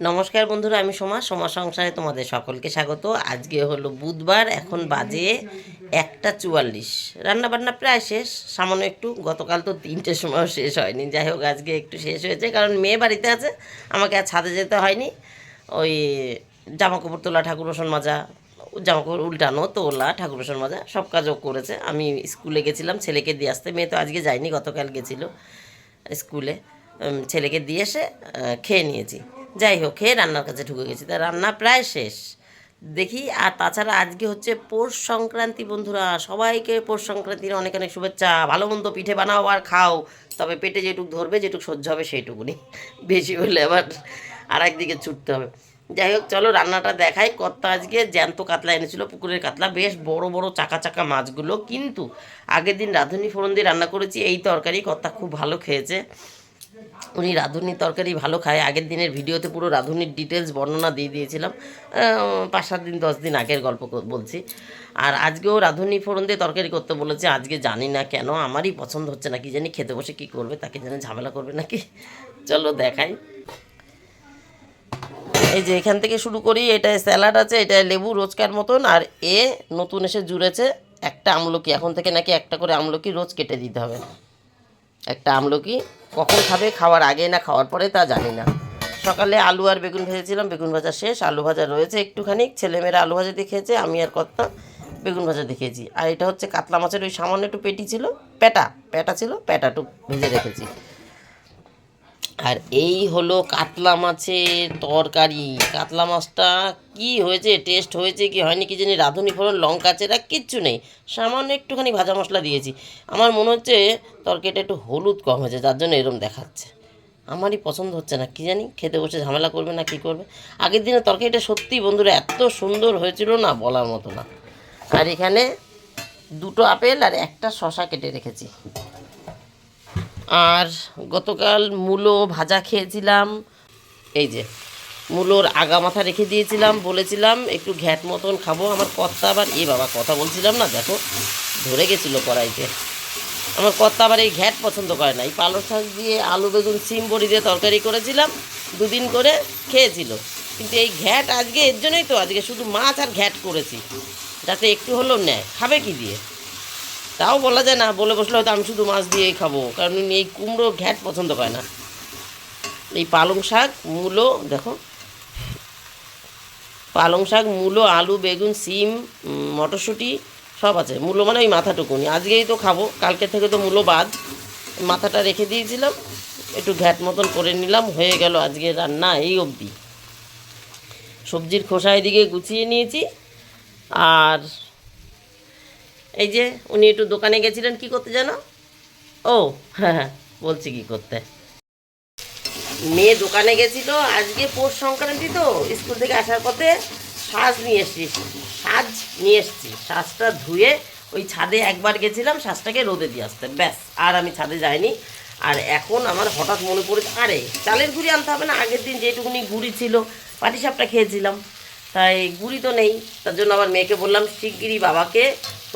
নমস্কার বন্ধুরা, আমি সোমা। সোমা সংসারে তোমাদের সকলকে স্বাগত। আজকে হলো বুধবার, এখন বাজে একটা চুয়াল্লিশ। রান্না বান্না প্রায় শেষ, সামান্য একটু, গতকাল তো তিনটের সময়ও শেষ হয়নি। যাই হোক, আজকে একটু শেষ হয়েছে, কারণ মেয়ে বাড়িতে আছে, আমাকে আর ছাদে যেতে হয়নি। ওই জামা কাপড় তোলা, ঠাকুর বাসন মাজা জামা কাপড় উল্টানো, তোলা, ঠাকুর বাসন মাজা, সব কাজও করেছে। আমি স্কুলে গেছিলাম, ছেলেকে দিয়ে আসতে। মেয়ে তো আজকে যায়নি, গতকাল গেছিল স্কুলে। ছেলেকে দিয়ে এসে খেয়ে নিয়েছি। যাই হোক খেয়ে রান্নার কাছে ঢুকে গেছি। তা রান্না প্রায় শেষ। দেখি, আর তাছাড়া আজকে হচ্ছে পৌষ সংক্রান্তি, বন্ধুরা। সবাইকে পৌষ সংক্রান্তির অনেক অনেক শুভেচ্ছা। ভালো মন্দ পিঠে বানাও আর খাও। তবে পেটে যেটুক ধরবে, যেটুক সহ্য হবে সেইটুকুনি। বেশি হলে আবার আর একদিকে ছুটতে হবে। যাই হোক, চলো রান্নাটা দেখাই। কর্তা আজকে জ্যান্ত কাতলা এনেছিল, পুকুরের কাতলা। বেশ বড় বড় চাকা চাকা মাছগুলো। কিন্তু আগের দিন রাঁধুনি ফোড়ন দিয়ে রান্না করেছি, এই তরকারি কর্তা খুব ভালো খেয়েছে। উনি রাঁধুনির তরকারি ভালো খায়। আগের দিনের ভিডিওতে পুরো রাঁধুনির ডিটেলস বর্ণনা দিয়ে দিয়েছিলাম। পাঁচ সাত দিন, দশ দিন আগের গল্প বলছি। আর আজকেও রাঁধুনি ফোড়ন দিয়ে তরকারি করতে বলেছে, আজকে জানি না কেন, আমারই পছন্দ হচ্ছে না, কি জানি খেতে বসে কি করবে, তাকে জানি ঝামেলা করবে নাকি? চলো দেখাই। এই যে এখান থেকে শুরু করি এটায় স্যালাড আছে এটায় লেবু রোজকার মতন, আর এ নতুন এসে জুড়েছে একটা আমলকি। এখন থেকে নাকি একটা করে আমলকি রোজ কেটে দিতে হবে। একটা আমলকি কখন খাবে, খাওয়ার আগে না, খাওয়ার পরে তা জানি না। সকালে আলু আর বেগুন ভেজেছিলাম, বেগুন ভাজা শেষ, আলু ভাজা রয়েছে একটুখানি। ছেলেমেয়েরা আলু ভাজা দেখেছে আমি আর কর্তা বেগুন ভাজা দেখেছি আর এটা হচ্ছে কাতলা মাছের ওই সামান্য একটু পেটি ছিল, পেটা পেটা ছিল পেটাটু ভেজে রেখেছি। আর এই হলো কাতলা মাছের তরকারি। কাতলা মাছটা কি হয়েছে? টেস্ট হয়েছে কি হয়নি কি জানি? রাঁধুনি ফোড়ন, লঙ্কা চেরা, কিচ্ছু নেই। সামান্য একটুখানি ভাজা মশলা দিয়েছি। আমার মনে হচ্ছে তরকারিটা একটু হলুদ কম হয়েছে, যার জন্য এরম দেখাচ্ছে। আমারই পছন্দ হচ্ছে না, কি জানি? খেতে বসে ঝামেলা করবে না, কি করবে? আগের দিনে তরকারিটা সত্যি বন্ধুরা এত সুন্দর হয়েছিল না, বলার মতো না। আর এখানে দুটো আপেল আর একটা শশা কেটে রেখেছি। আর গতকাল মূলো ভাজা খেয়েছিলাম। এই যে, মূলোর আগা মাথা রেখে দিয়েছিলাম, বলেছিলাম একটু ঘ্যাট মতন খাব। আমার কর্তা আবার, এ বাবা, কথা বলছিলাম না, দেখো, ধরে গেছিল কড়াইতে। আমার কর্তা আবার এই ঘ্যাট পছন্দ করে না। এই পালং শাক দিয়ে আলু, বেগুন, সিম, বড়ি দিয়ে তরকারি করেছিলাম, দুদিন করে খেয়েছিল। কিন্তু এই ঘ্যাট আজকে এর জন্যই তো, আজকে শুধু মাছ আর ঘ্যাট করেছি। যাতে একটু হলেও নেয়। খাবে কি দিয়ে? তাও বলা যায় না, বলে বসলে হয়তো আমি শুধু মাছ দিয়েই খাব। কারণ উনি এই কুমড়ো ঘ্যাট পছন্দ করে না। এই পালং শাক, মূলো, দেখো। পালং শাক, মূলো, আলু, বেগুন, সিম মটরশুঁটি, সব আছে। মূলো মানে ওই মাথাটুকুনি। আজকেই তো খাব, কালকে থেকে তো মূলো বাদ। মাথাটা রেখে দিয়েছিলাম, একটু ঘ্যাট মতন করে নিলাম, হয়ে গেল আজকে রান্না এই অবধি। সবজির খোসা এদিকে গুছিয়ে নিয়েছি, আর এই যে উনি একটু দোকানে গেছিলেন, কি করতে জানো? ও হ্যাঁ হ্যাঁ বলছি কি করতে। মেয়ে দোকানে গেছিল, আজকে পৌষ সংক্রান্তি তো, স্কুল থেকে আসার পথে সাজ নিয়ে এসছি সাজ নিয়ে এসছি, সাজটা ধুয়ে ওই ছাদে একবার গেছিলাম, সাজটাকে রোদে দিয়ে আসতে। ব্যাস, আর আমি ছাদে যাইনি। আর এখন আমার হঠাৎ মনে পড়েছে, আরে, চালের গুঁড়ি আনতে হবে না, আগের দিন যেটুকুনি গুঁড়ি ছিল, পাটিসাপটা খেয়েছিলাম। তাই গুঁড়ি তো নেই, তার জন্য আমার মেয়েকে বললাম, শিগগিরই বাবাকে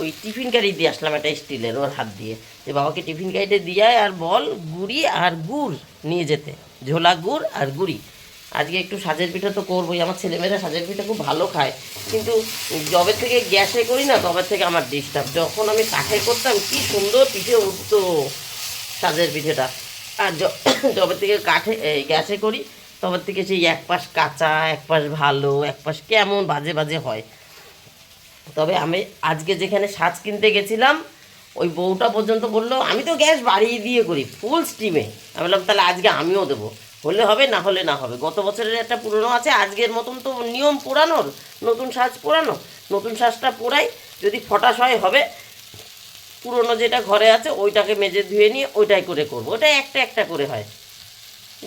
ওই টিফিন কারি দিয়ে আসলাম একটা স্টিলের ওর হাত দিয়ে। যে বাবাকে টিফিন কারিতে দিয়ে আর বল গুড়ি আর গুড় নিয়ে যেতে। ঝোলা গুড় আর গুড়ি। আজকে একটু সাজের পিঠা তো করবোই, আমার ছেলেমেয়েরা সাজের পিঠা খুব ভালো খায়। কিন্তু জবের থেকে গ্যাসে করি না, তবে থেকে আমার ডিস্টার্ব। যখন আমি কাঠে করতাম, কি সুন্দর পিঠে উঠতো সাজের পিঠেটা। আর যবে থেকে কাঠে গ্যাসে করি তবে থেকে সেই এক পাশ কাঁচা, এক পাশ ভালো, এক পাশ কেমন বাজে বাজে হয়। তবে আমি আজকে যেখানে সাজ কিনতে গেছিলাম, ওই বউটা পর্যন্ত বলল, আমি তো গ্যাস বাড়িয়ে দিয়ে করি ফুল স্টিমে আমি বললাম, তাহলে আজকে আমিও দেবো। হলে হবে, না হলে না হবে। গত বছরের একটা পুরনো আছে, আজকের মতন তো নিয়ম পোড়ানোর, নতুন সাজ পোড়ানো। নতুন সাজটা পোড়াই, যদি ফটাস হয় হবে। পুরনো যেটা ঘরে আছে, ওইটাকে মেজে ধুয়ে নিয়ে ওইটাই করে করব। ওটা একটা একটা করে হয়।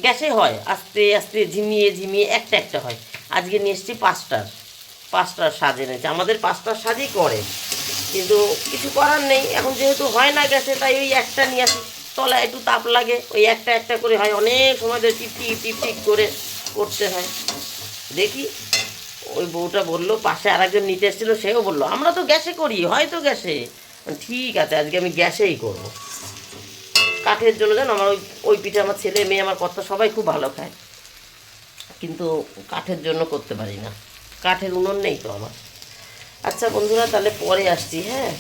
গ্যাসে হয়, আস্তে আস্তে ঝিমিয়ে ঝিমিয়ে একটা একটা হয়। আজকে নিয়ে এসছি পাঁচটার পাঁচটার সাজ এনেছে। আমাদের পাঁচটার সাজই করে। কিন্তু কিছু করার নেই, এখন যেহেতু হয় না গ্যাসে, তাই ওই একটা নিয়ে আসি। তলায় একটু তাপ লাগে, ওই একটা একটা করে হয়। অনেক সময় ধরে টিপ টিপ টিপ টিপ করে করতে হয়। দেখি, ওই বউটা বলল, পাশে আরেকজন নিতে এসেছিল, সেও বলল, আমরা তো গ্যাসে করি হয়তো গ্যাসে? ঠিক আছে, আজকে আমি গ্যাসেই করব। কাঠের জন্য যেন আমার ওই ওই পিঠে আমার ছেলে, মেয়ে, আমার কর্তা সবাই খুব ভালো খায়। কিন্তু কাঠের জন্য করতে পারি না। কাঠের উনুন নেই তো আমার। আচ্ছা বন্ধুরা, তাহলে পরে আসছি হ্যাঁ?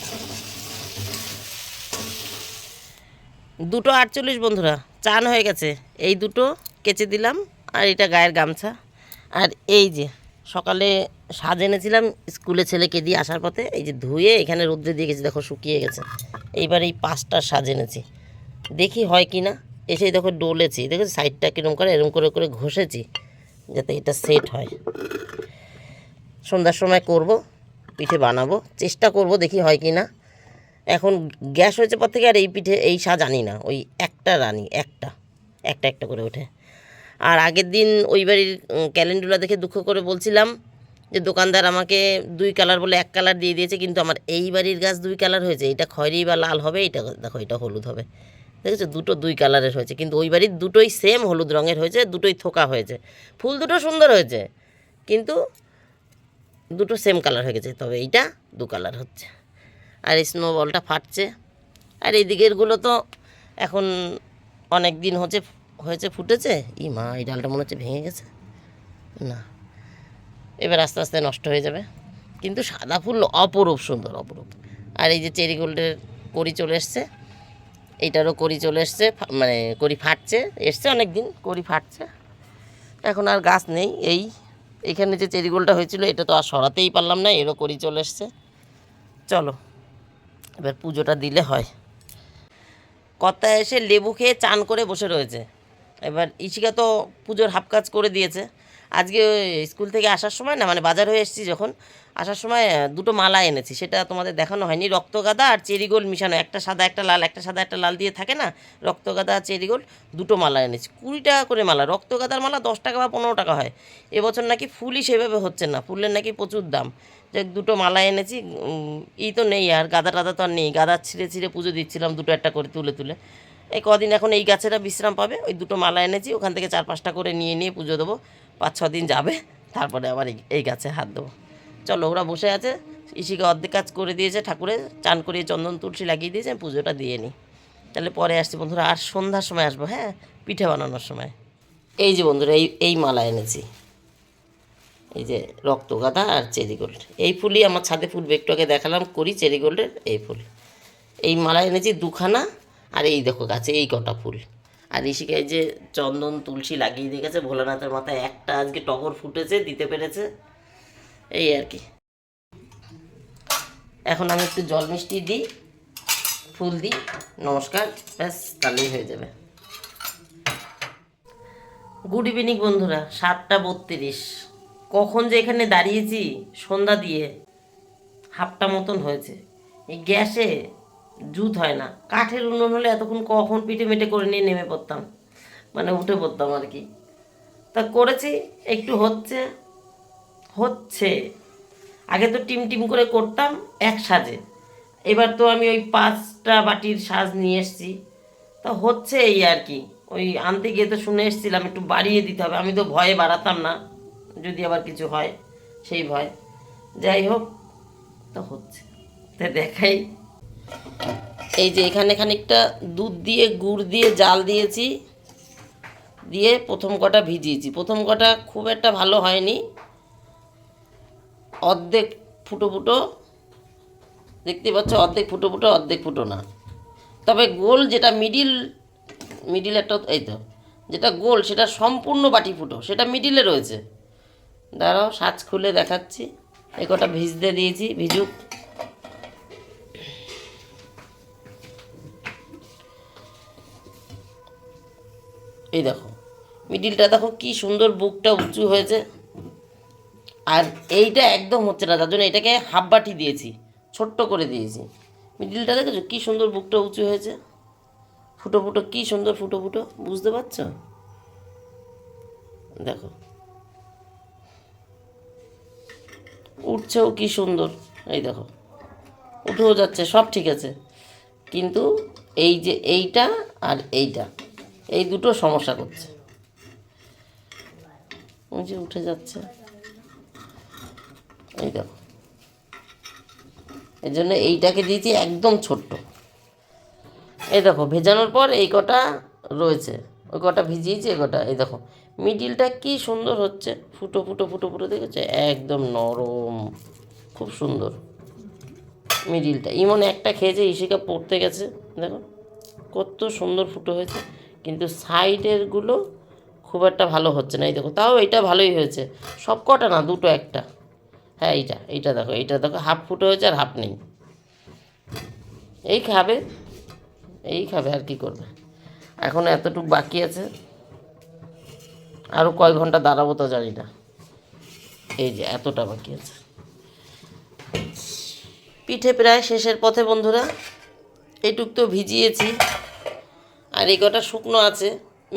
দুটো আটচল্লিশ বন্ধুরা, চান হয়ে গেছে। এই দুটো কেচে দিলাম, আর এটা গায়ের গামছা। আর এই যে, সকালে সাজ এনেছিলাম, স্কুলে ছেলেকে দিয়ে আসার পথে, এই যে ধুয়ে এখানে রোদ্রে দিয়ে গেছি, দেখো শুকিয়ে গেছে। এইবার এই পাঁচটা সাজ এনেছি। দেখি হয় কি না। এসে দেখো ডলেছি দেখো সাইডটা কীরকম করে এরকম করে করে ঘষেছি, যাতে এটা সেট হয়। সন্ধ্যার সময় করব, পিঠে বানাবো, চেষ্টা করব দেখি হয় কি না। এখন গ্যাস হয়েছে পর থেকে আর এই পিঠে, এই সাজ আনি না, ওই একটা রানি, একটা একটা একটা করে ওঠে। আর আগের দিন ওই বাড়ির ক্যালেন্ডুলা দেখে দুঃখ করে বলছিলাম যে দোকানদার আমাকে দুই কালার বলে এক কালার দিয়ে দিয়েছে, কিন্তু আমার এই বাড়ির গাছ দুই কালার হয়েছে, এটা খয়েরি বা লাল হবে, এটা দেখো, এটা হলুদ হবে। দেখেছ? দুটো দুই কালারের হয়েছে। কিন্তু ওই বাড়ির দুটোই সেম হলুদ রঙের হয়েছে, দুটোই থোকা হয়েছে। ফুল দুটো সুন্দর হয়েছে, কিন্তু দুটো সেম কালার হয়ে গেছে। তবে এইটা দু কালার হচ্ছে। আর এই স্নো বলটা ফাটছে। আর এই দিকেরগুলো তো এখন অনেক দিন হচ্ছে, হয়েছে, ফুটেছে। ই মা, এই ডালটা মনে হচ্ছে ভেঙে গেছে। না, এবার আস্তে আস্তে নষ্ট হয়ে যাবে। কিন্তু সাদা ফুল অপরূপ সুন্দর, অপরূপ। আর এই যে চেরি গোল্ডের করি চলে এসছে এইটারও করি চলে এসছে মানে করি ফাটছে, এসছে অনেক দিন করি ফাটছে। এখন আর গাছ নেই, এই, এখানে যে চেরিগোলটা হয়েছিল, এটা তো আর সরাতেই পারলাম না, এরও করি চলে এসছে। চলো, এবার পুজোটা দিলে হয়। কর্তা এসে লেবু খেয়ে চান করে বসে রয়েছে। এবার ইশিকা তো পুজোর হাফ কাজ করে দিয়েছে। আজকে স্কুল থেকে আসার সময় না মানে বাজার হয়ে এসেছি যখন, আসার সময় দুটো মালা এনেছি। সেটা তোমাদের দেখানো হয়নি। রক্তগাদা আর চেরিগোল মিশানো। একটা সাদা, একটা লাল। একটা সাদা, একটা লাল দিয়ে থাকে না রক্তগাদা আর চেরিগোল দুটো মালা এনেছি। কুড়ি টাকা করে মালা। রক্তগাদার মালা দশ টাকা বা পনেরো টাকা হয়। এবছর নাকি ফুলই সেভাবে হচ্ছে না। ফুলের নাকি প্রচুর দাম। যে দুটো মালা এনেছি ই তো নেই আর, গাদা টাদা তো আর নেই। গাদা ছিঁড়ে ছিঁড়ে পুজো দিচ্ছিলাম দুটো একটা করে তুলে তুলে। এই কদিন এখন এই গাছেরা বিশ্রাম পাবে। ওই দুটো মালা এনেছি, ওখান থেকে চার পাঁচটা করে নিয়ে নিয়ে পুজো দেবো। পাঁচ ছ দিন যাবে, তারপরে আবার এই গাছে হাত দেবো। চলো, ওরা বসে আছে ইসিকে অর্ধেক কাজ করে দিয়েছে ঠাকুরে চান করিয়ে চন্দন, তুলসী লাগিয়ে দিয়েছে পুজোটা দিয়ে নিই। তাহলে পরে আসছি বন্ধুরা, আর সন্ধ্যার সময় আসব হ্যাঁ? পিঠে বানানোর সময়। এই যে বন্ধুরা, এই এই মালা এনেছি। এই যে রক্তগাঁদা আর চেরি গোল্ড। এই ফুলই আমার ছাদে ফুটবে, একটু আগে দেখালাম, করি চেরি গোল্ডের এই ফুল। এই মালা এনেছি দুখানা, আর এই দেখো গাছে এই কটা ফুল। আর ঋষিকে যে চন্দন, তুলসী লাগিয়ে দিয়ে গেছে, ভোলানাথের মাথায় একটা আজকে টগর ফুটেছে, দিতে পেরেছে। এই আর কি। এখন আমি একটু জল মিষ্টি দিই, ফুল দিই, নমস্কার, ব্যাস, তাহলেই হয়ে যাবে। গুড ইভিনিং বন্ধুরা, সাতটা বত্রিশ। কখন যে এখানে দাঁড়িয়েছি, সন্ধ্যা দিয়ে, হাফটা মতন হয়েছে। এই গ্যাসে জুত হয় না। কাঠের উনুন হলে এতক্ষণ কখন পিঠে মেটে করে নিয়ে নেমে পড়তাম। মানে উঠে পড়তাম আর কি। তা করেছি, একটু হচ্ছে হচ্ছে। আগে তো টিম টিম করে করতাম এক সাজে এবার তো আমি ওই পাঁচটা বাটির সাজ নিয়ে এসেছি। তা হচ্ছে এই আর কি। ওই আনতে গিয়ে তো শুনে এসেছিলাম, একটু বাড়িয়ে দিতে হবে। আমি তো ভয়ে বাড়াতাম না, যদি আবার কিছু হয়, সেই ভয়। যাই হোক, তো হচ্ছে। তো দেখাই। এই যে এখানে খানিকটা দুধ দিয়ে, গুড় দিয়ে, জাল দিয়েছি। দিয়ে প্রথম কটা ভিজিয়েছি। প্রথম কটা খুব একটা ভালো হয়নি। অর্ধেক ফুটো ফুটো। দেখতে পাচ্ছ, অর্ধেক ফুটো ফুটো, অর্ধেক ফুটো না। তবে গোল যেটা মিডিল মিডিল একটা, এই তো, যেটা গোল, সেটা সম্পূর্ণ বাটি ফুটো। সেটা মিডিলে রয়েছে। দাঁড়াও, সাজ খুলে দেখাচ্ছি। এই কটা ভিজতে দিয়েছি, ভিজুক। এই দেখো মিডিলটা দেখো কি সুন্দর বুকটা উঁচু হয়েছে। আর এইটা একদম হচ্ছে না, তার জন্য এটাকে হাফ বাটি দিয়েছি, ছোট্ট করে দিয়েছি। মিডিলটা দেখেছ কি সুন্দর বুকটা উঁচু হয়েছে? ফুটো ফুটো, কি সুন্দর ফুটো ফুটো, বুঝতে পারছ? দেখো, উঠছেও কি সুন্দর, এই দেখো, উঠেও যাচ্ছে, সব ঠিক আছে। কিন্তু এই যে এইটা আর এইটা এই দুটো সমস্যা করছে। যে উঠে যাচ্ছে। এই দেখো। এই জন্য এইটাকে দিয়েছি একদম ছোট্ট। এই দেখো, ভেজানোর পর এই কটা রয়েছে। ওই কটা ভিজিয়েছি, এই কটা, এই দেখো। মিডিলটা কি সুন্দর হচ্ছে। ফুটো ফুটো ফুটো ফুটো দেখেছে? একদম নরম। খুব সুন্দর মিডিলটা। ইমন একটা খেয়েছে, ইশিকা পড়তে গেছে। দেখো, কত সুন্দর ফুটো হয়েছে। কিন্তু সাইডেরগুলো খুব একটা ভালো হচ্ছে না। এই দেখো, তাও এটা ভালোই হয়েছে। সব কটা না? দুটো একটা। হ্যাঁ এইটা এইটা দেখো এইটা দেখো হাফ ফুটো হয়েছে আর হাফ নেই। এই খাবে এই খাবে আর কি করবে। এখন এতটুকু বাকি আছে। আরও কয় ঘণ্টা দাঁড়াবো তো জানি না। এই যে, এতটা বাকি আছে। পিঠে প্রায় শেষের পথে বন্ধুরা। এইটুক তো ভিজিয়েছি। আর এই কটা শুকনো আছে।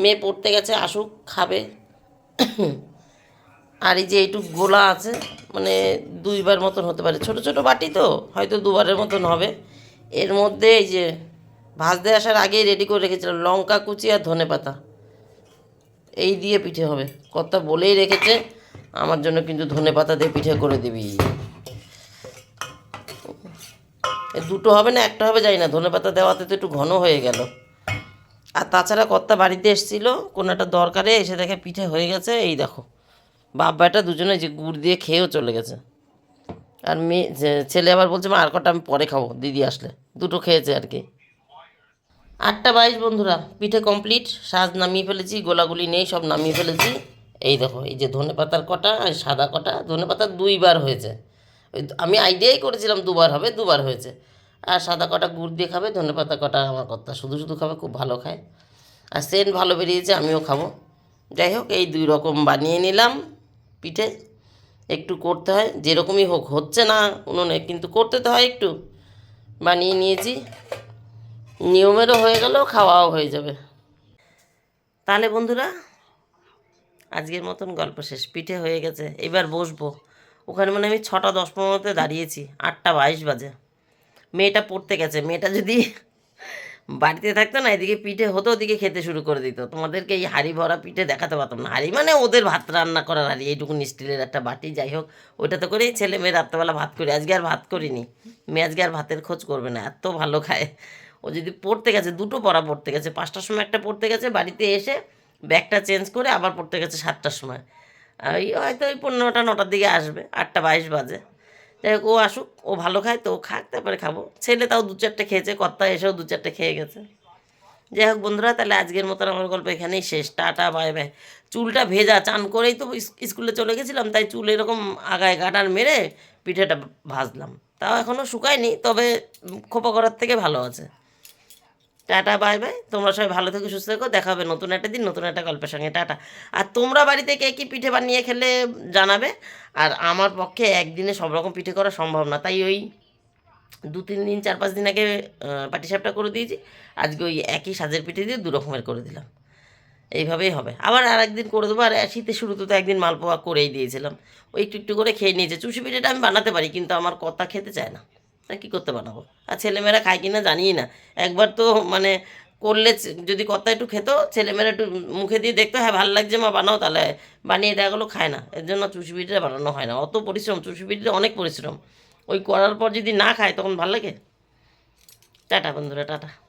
মেয়ে পড়তে গেছে, আসুক, খাবে। আর এই যে এইটুক গোলা আছে মানে দুইবার মতন হতে পারে। ছোট ছোট বাটি তো, হয়তো দুবারের মতন হবে। এর মধ্যে এই যে ভাজতে আসার আগেই রেডি করে রেখেছিলাম, লঙ্কা কুচি আর ধনে পাতা। এই দিয়ে পিঠে হবে। কথা বলেই রেখেছে, আমার জন্য কিন্তু ধনে পাতা দিয়ে পিঠে করে দিবি। দুটো হবে না, একটা হবে যাই না। ধনে পাতা দেওয়াতে তো একটু ঘন হয়ে গেল। আর তাছাড়া কর্তা বাড়িতে এসেছিল, কোনো একটা দরকারে এসে দেখে পিঠে হয়ে গেছে, এই দেখো। বাপ বেটা দুজনে যে গুড় দিয়ে খেয়েও চলে গেছে। আর মেয়ে ছেলে আবার বলছে, মা, আর কটা আমি পরে খাব, দিদি আসলে। দুটো খেয়েছে আর কি। আটটা বাইশ বন্ধুরা, পিঠে কমপ্লিট, সাজ নামিয়ে ফেলেছি, গোলাগুলি নেই, সব নামিয়ে ফেলেছি। এই দেখো, এই যে ধনে পাতার কটা আর সাদা কটা ধনে পাতার দুইবার হয়েছে। আমি আইডিয়াই করেছিলাম দুবার হবে, দুবার হয়েছে। আর সাদা কটা গুড় দিয়ে খাবে, ধনে পাতা কটা আমার কথা শুধু শুধু খাবে, খুব ভালো খায়। আর সেন্ট ভালো বেরিয়েছে, আমিও খাব। যাই হোক, এই দুই রকম বানিয়ে নিলাম পিঠে। একটু করতে হয়, যেরকমই হোক, হচ্ছে না উনুনে, কিন্তু করতে তো হয় একটু। বানিয়ে নিয়েছি। নিয়মেরও হয়ে গেল, খাওয়াও হয়ে যাবে। তাহলে বন্ধুরা, আজকের মতন গল্প শেষ। পিঠে হয়ে গেছে, এবার বসবো। ওখানে মানে আমি ছটা দশ পনেরোতে দাঁড়িয়েছি, আটটা বাইশ বাজে। মেয়েটা পড়তে গেছে, মেয়েটা যদি বাড়িতে থাকতো না, এদিকে পিঠে হতো, ওদিকে খেতে শুরু করে দিত। তোমাদেরকে এই হাড়ি ভরা পিঠে দেখাতে পারতাম না। হাড়ি মানে ওদের ভাত রান্না করার হাড়ি, এইটুকু স্টিলের একটা বাটি, যাই হোক ওইটাতে করেই ছেলে মেয়ে রাত্রেবেলা ভাত করি, আজকে আর ভাত করিনি। মেয়ে আজকে আর ভাতের খোঁজ করবে না, এত ভালো খায়। ও যদি পড়তে গেছে, দুটো পড়া পড়তে গেছে, পাঁচটার সময় একটা পড়তে গেছে, বাড়িতে এসে ব্যাগটা চেঞ্জ করে আবার পড়তে গেছে সাতটার সময়। ওই হয়তো ওই পনেরোটা, নটার দিকে আসবে, আটটা বাইশ বাজে। যাই হোক, ও আসুক, ও ভালো খায় তো ও খাক, তারপরে খাব। ছেলে তাও দু চারটে খেয়েছে, কর্তা এসেও দু চারটে খেয়ে গেছে। যাই হোক বন্ধুরা, তাহলে আজকের মতন আমার গল্প এখানেই শেষ। Tata, bye bye. চুলটা ভেজা, চান করেই তো স্কুলে চলে গেছিলাম, তাই চুল এরকম আগায় গাটার মেরে পিঠেটা ভাজলাম। তাও এখনও শুকায়নি, তবে খোপা করার থেকে ভালো আছে। Tata, bye bye. তোমরা সবাই ভালো থেকো, সুস্থ থেকো। দেখা হবে নতুন একটা দিন, নতুন একটা গল্পের সঙ্গে। টাটা। আর তোমরা বাড়িতে কে কী পিঠে বানিয়ে খেলে জানাবে? আর আমার পক্ষে একদিনে সব রকম পিঠে করা সম্ভব না। তাই ওই দু, তিন দিন, চার, পাঁচ দিন আগে পাটিসাপটা করে দিয়েছি। আজকে ওই একই সাজের পিঠে দিয়ে দু রকমের করে দিলাম। এইভাবেই হবে। আবার আর একদিন করে দেবো। আর শীতের শুরুতে তো একদিন মালপোয়া করেই দিয়েছিলাম। ওই একটু একটু করে খেয়ে নিয়েছে। চুষি পিঠেটা আমি বানাতে পারি, কিন্তু আমার কথা খেতে চায় না। তা কী করতে বানাবো? আর ছেলেমেয়েরা খায় কি না জানিই না। একবার তো মানে করলে যদি কথা একটু খেতো, ছেলেমেয়েরা একটু মুখে দিয়ে দেখতো হ্যাঁ ভালো লাগছে, মা, বানাও, তাহলে বানিয়ে দেওয়া গেলো খায় না। এর জন্য চুষি পিঠিটা বানানো হয় না। অত পরিশ্রম, চুষি পিঠে অনেক পরিশ্রম। ওই করার পর যদি না খায়, তখন ভালো লাগে? টাটা, বন্ধুরা, টাটা।